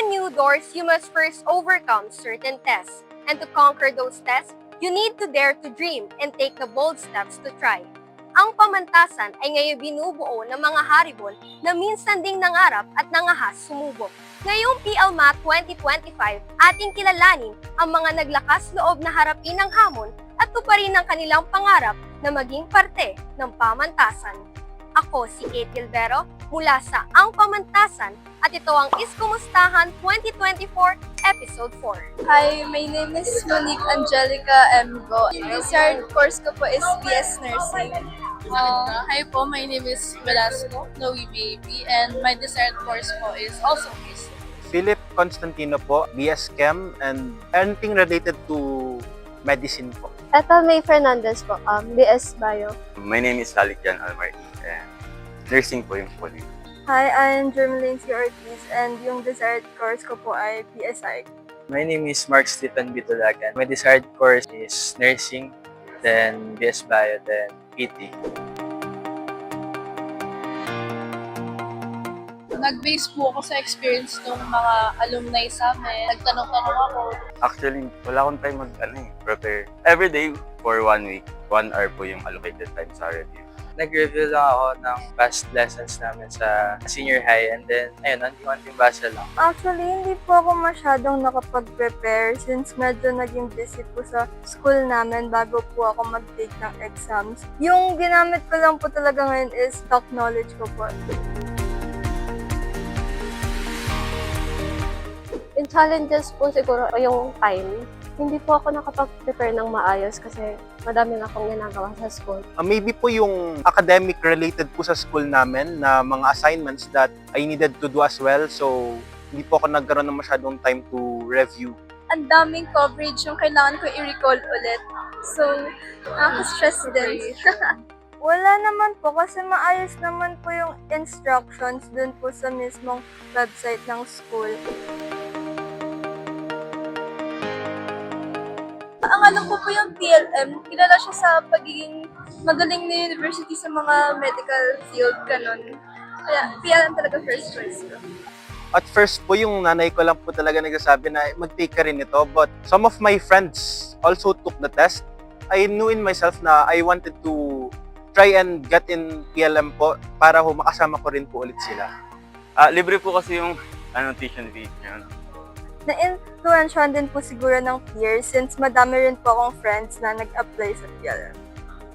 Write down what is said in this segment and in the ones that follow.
open new doors, you must first overcome certain tests. And to conquer those tests, you need to dare to dream and take the bold steps to try. Ang pamantasan ay ngayon binubuo ng mga haribon na minsan ding nangarap at nangahas sumubok. Ngayong PLMAT 2025, ating kilalanin ang mga naglakas loob na harapin ang hamon at tuparin ang kanilang pangarap na maging parte ng pamantasan. Ako si Kate Gilbero mula sa Ang Pamantasan at ito ang Iskumustahan 2024 Episode 4. Hi, my name is Monique Angelica M. Go. Yung desired course ko po is BS Nursing. Uh, hi po, my name is Velasco, Noe Baby, and my desired course po is also business. Philip Constantino po, BS Chem, and anything related to medicine po. Eto, May Fernandez po, um, BS Bio. My name is Salik Jan Almarti and nursing po yung name. Hi, I'm Jermeline C. Ortiz and yung desired course ko po ay PSI. My name is Mark Stephen Bitulagan. My desired course is nursing, then BS Bio, then PT. Nag-base po ako sa experience ng mga alumni sa amin. Nagtanong-tanong ako. Actually, wala akong time mag ano, eh, prepare. Every day for one week, one hour po yung allocated time sa review. Nag-review lang ako ng past lessons namin sa senior high and then, ayun, anting-anting basa lang. Actually, hindi po ako masyadong nakapag-prepare since medyo naging busy po sa school namin bago po ako mag-take ng exams. Yung ginamit ko lang po talaga ngayon is stock knowledge ko po. Yung challenges po siguro yung time. Hindi po ako nakapag-prepare ng maayos kasi madami na akong ginagawa sa school. Uh, maybe po yung academic related po sa school namin na mga assignments that I needed to do as well. So, hindi po ako nagkaroon ng masyadong time to review. Ang daming coverage yung kailangan ko i-recall ulit. So, nakaka-stress din. Wala naman po kasi maayos naman po yung instructions dun po sa mismong website ng school. Ang alam ko po yung PLM, kilala siya sa pagiging magaling na university sa mga medical field, ganun. Kaya PLM talaga first choice ko. At first po, yung nanay ko lang po talaga nagsasabi na mag-take ka rin ito. But some of my friends also took the test. I knew in myself na I wanted to try and get in PLM po para ho makasama ko rin po ulit sila. Ah, libre po kasi yung ano, tuition fee. Yun. Na-influensyahan din po siguro ng peers since madami rin po akong friends na nag-apply sa PLM.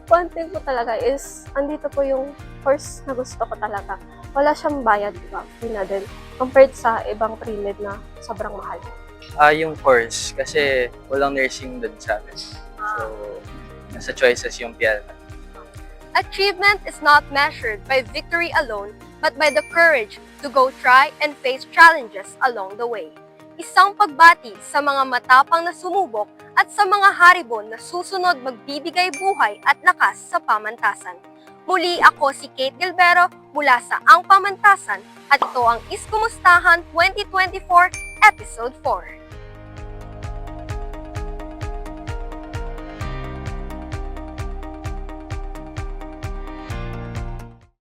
One thing po talaga is, andito po yung course na gusto ko talaga. Wala siyang bayad, di ba? Free na din. Compared sa ibang pre-med na sobrang mahal. Ah, yung course, kasi walang nursing doon sa amin. So, nasa choices yung PL. Achievement is not measured by victory alone, but by the courage to go try and face challenges along the way. Isang pagbati sa mga matapang na sumubok at sa mga haribon na susunod magbibigay buhay at lakas sa pamantasan. Muli ako si Kate Gilbero mula sa Ang Pamantasan at ito ang Iskumustahan 2024 Episode 4.